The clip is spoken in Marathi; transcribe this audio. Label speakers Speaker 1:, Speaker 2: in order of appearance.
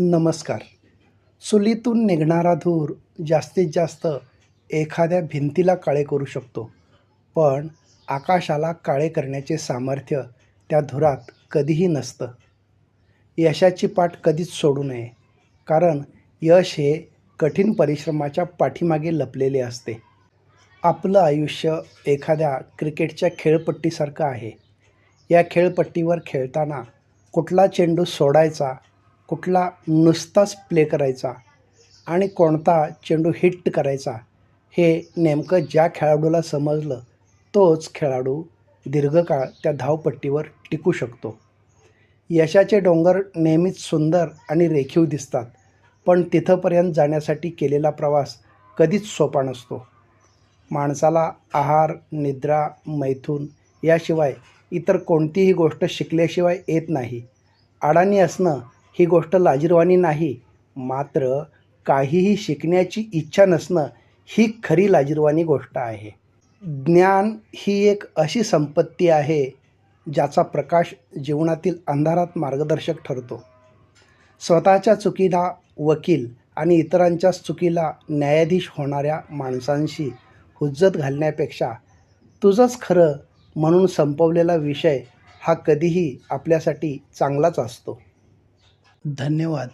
Speaker 1: नमस्कार. चुलीतून निघणारा धूर जास्तीत जास्त एखाद्या भिंतीला काळे करू शकतो पण आकाशाला काळे करण्याचे सामर्थ्य त्या धुरात कधीही नसतं. यशाची पाठ कधीच सोडू नये कारण यश हे कठीण परिश्रमाच्या पाठीमागे लपलेले असते. आपलं आयुष्य एखाद्या क्रिकेटच्या खेळपट्टीसारखं आहे. या खेळपट्टीवर खेळताना कुठला चेंडू सोडायचा कुठला नुसताच प्ले करायचा आणि कोणता चेंडू हिट करायचा हे नेमकं ज्या खेळाडूला समजलं तोच खेळाडू दीर्घकाळ त्या धावपट्टीवर टिकू शकतो. यशाचे डोंगर नेहमीच सुंदर आणि रेखीव दिसतात पण तिथंपर्यंत जाण्यासाठी केलेला प्रवास कधीच सोपा नसतो. माणसाला आहार निद्रा मैथून याशिवाय इतर कोणतीही गोष्ट शिकल्याशिवाय येत नाही. अडाणी असणं ही गोष्ट लाजिरवाणी नाही. मात्र काहीही शिकण्याची इच्छा नसणं ही खरी लाजिरवाणी गोष्ट आहे. ज्ञान ही एक अशी संपत्ती आहे ज्याचा प्रकाश जीवनातील अंधारात मार्गदर्शक ठरतो. स्वतःच्या चुकीला वकील आणि इतरांच्या चुकीला न्यायाधीश होणाऱ्या माणसांशी हुज्जत घालण्यापेक्षा तुझंच खरं म्हणून संपवलेला विषय हा कधीही आपल्यासाठी चांगलाच असतो. धन्यवाद.